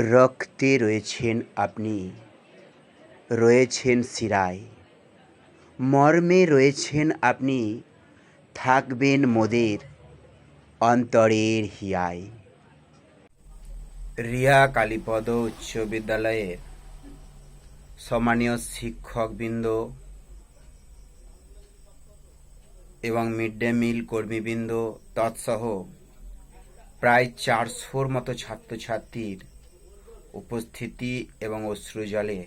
রক্তে রয়েছেন আপনি। রয়েছেন শিরায়। মর্মে রয়েছেন আপনি। থাকবেন মোদের অন্তরের হিয়ায়। রিয়া কালীপদ উচ্চ বিদ্যালয়ের সম্মানীয় শিক্ষকবৃন্দ এবং মিড ডে মিল কর্মীবৃন্দ, তৎসহ প্রায় চারশোর মতো ছাত্রছাত্রীর উপস্থিতি এবং অশ্রুজলে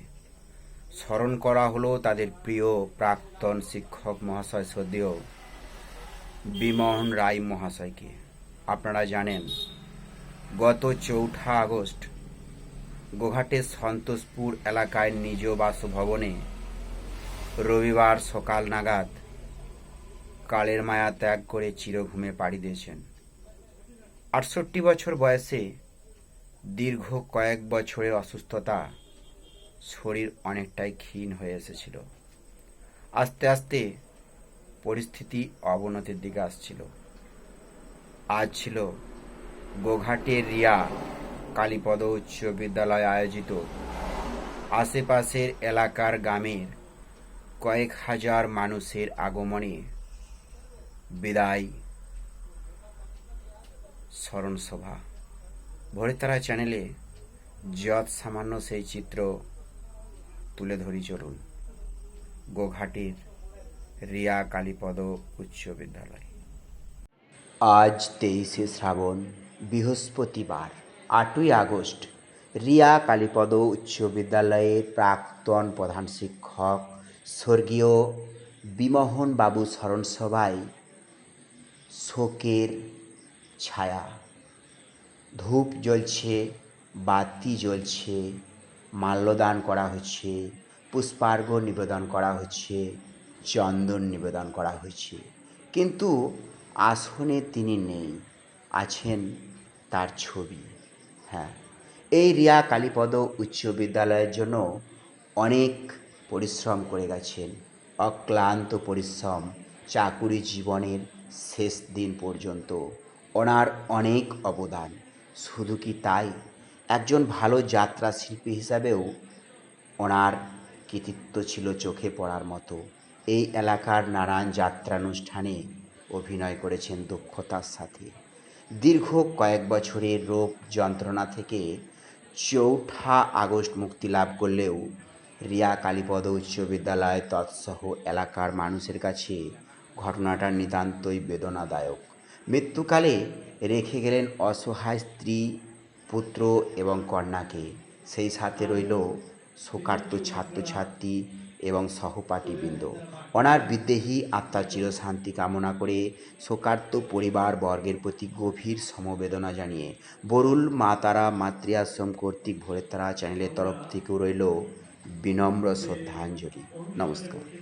স্মরণ করা হলো তাদের প্রিয় প্রাক্তন শিক্ষক মহাশয় সদীয় বিমোহন রায় মহাশয়কে। আপনারা জানেন, গত চৌঠা আগস্ট গোঘাটের সন্তোষপুর এলাকায় নিজ বাসভবনে রবিবার সকাল নাগাদ কালের মায়া ত্যাগ করে চিরঘুমে পাড়ি দিয়েছেন। আটষট্টি বছর বয়সে দীর্ঘ কয়েক বছরের অসুস্থতা শরীর অনেকটাই ক্ষীণ হয়ে এসেছিল। আস্তে আস্তে পরিস্থিতি অবনতির দিকে আসছিল। আজ ছিল গোঘাটের রিয়া কালীপদ উচ্চ বিদ্যালয় আয়োজিত। আশেপাশের এলাকার গ্রামের কয়েক হাজার মানুষের আগমনে বিদায় স্মরণ সভা ভোরের তারা চ্যানেলে যত সামান্য সেই চিত্র তুলে ধরি চলুন। গোঘাটির রিয়া কালীপদ উচ্চ বিদ্যালয়। আজ তেইশে শ্রাবণ, বৃহস্পতিবার, আটই আগস্ট, রিয়া কালীপদ উচ্চ বিদ্যালয়ের প্রাক্তন প্রধান শিক্ষক, স্বর্গীয় বিমোহন বাবু স্মরণ সভায় শোকের ছায়া। ধূপ জ্বলছে, বাতি জ্বলছে, মাল্যদান করা হচ্ছে, পুষ্পার্ঘ নিবেদন করা হচ্ছে, চন্দন নিবেদন করা হয়েছে কিন্তু আসনে তিনি নেই, আছেন তার ছবি। হ্যাঁ এই রিয়া কালীপদ উচ্চ বিদ্যালয়ের জন্য অনেক পরিশ্রম করে গেছেন। অক্লান্ত পরিশ্রম চাকুরি জীবনের শেষ দিন পর্যন্ত ওনার অনেক অবদান। শুধু কি তাই? একজন ভালো যাত্রা শিল্পী হিসাবেও ওনার কৃতিত্ব ছিল চোখে পড়ার মতো। এই এলাকার নানান যাত্রানুষ্ঠানে অভিনয় করেছেন দক্ষতার সাথে। দীর্ঘ কয়েক বছরের রোগ যন্ত্রণা থেকে চৌঠা আগস্ট মুক্তি লাভ করলেও রিয়া কালীপদ উচ্চ বিদ্যালয় তৎসহ এলাকার মানুষের কাছে ঘটনাটা নিতান্তই বেদনাদায়ক। মৃত্যুকালে রেখে গেলেন অসহায় স্ত্রী, পুত্র এবং কন্যাকে। সেই সাথে রইল শোকার্ত ছাত্রছাত্রী এবং সহপাঠীবৃন্দ। অনার বিদেহী আত্মার চিরশান্তি কামনা করে শোকার্ত পরিবার বর্গের প্রতি গভীর সমবেদনা জানিয়ে বরুল মা তারা মাতৃ আশ্রম কর্তৃক ভোরের তারা চ্যানেলের তরফ থেকেও রইল বিনম্র শ্রদ্ধাঞ্জলি। নমস্কার।